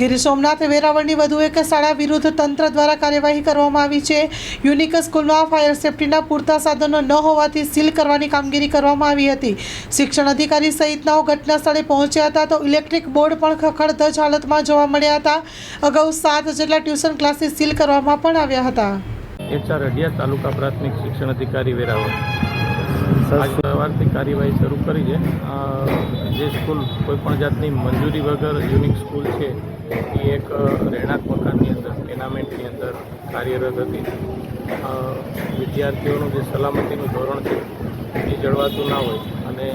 ગીર સોમનાથ વેરાવળની વધુ એક શાળા વિરુદ્ધ તંત્ર દ્વારા કાર્યવાહી કરવામાં આવી છે. યુનિક સ્કૂલમાં ફાયર સેફટીના પૂરતા સાધનો ન હોવાથી સીલ કરવાની કામગીરી કરવામાં આવી હતી. શિક્ષણ અધિકારી સહિતનાઓ ઘટના સ્થળે પહોંચ્યા હતા તો ઇલેક્ટ્રિક બોર્ડ પણ ખખડધજ હાલતમાં જોવા મળ્યા હતા. અગાઉ સાત જેટલા ટ્યુશન ક્લાસીસ સીલ કરવામાં પણ આવ્યા હતા. એચઆર અઢિયા તાલુકા પ્રાથમિક શિક્ષણ અધિકારી વેરાવળ. સવારથી કાર્યવાહી શરૂ કરી છે. જે સ્કૂલ કોઈપણ જાતની મંજૂરી વગર યુનિક સ્કૂલ છે, એ એક રહેણાંક મકાનની અંદર ટેનામેન્ટની અંદર કાર્યરત હતી. વિદ્યાર્થીઓનું જે સલામતીનું ધોરણ છે, એ જળવાતું ના હોય અને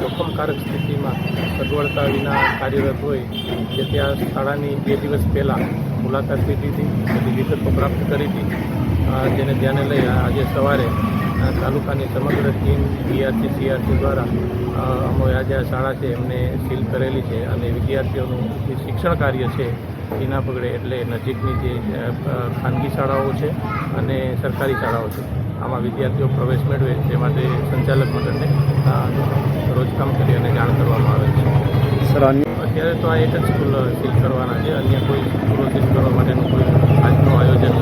જોખમકારક સ્થિતિમાં સગવડતા વિના કાર્યરત હોય, કે ત્યાં શાળાની બે દિવસ પહેલાં મુલાકાત લીધી હતી, બધી વિગતો પ્રાપ્ત કરી હતી. જેને ધ્યાને લઈ આજે સવારે તાલુકાની સમગ્ર ટીમ બીઆરસી સીઆરસી દ્વારા અમે આજે આ શાળા છે એમને સીલ કરેલી છે અને વિદ્યાર્થીઓનું જે શિક્ષણ કાર્ય છે એના પગડે એટલે નજીકની જે ખાનગી શાળાઓ છે અને સરકારી શાળાઓ છે. આમાં વિદ્યાર્થીઓ પ્રવેશ મેળવે તે માટે સંચાલક મંડળને રોજકામ કરી અને જાણ કરવામાં આવે છે. સર અત્યારે તો આ એક જ સ્કૂલ સીલ કરવાના છે. અન્ય કોઈ સ્કૂલો સીલ કરવા માટેનું કોઈ આજનું આયોજન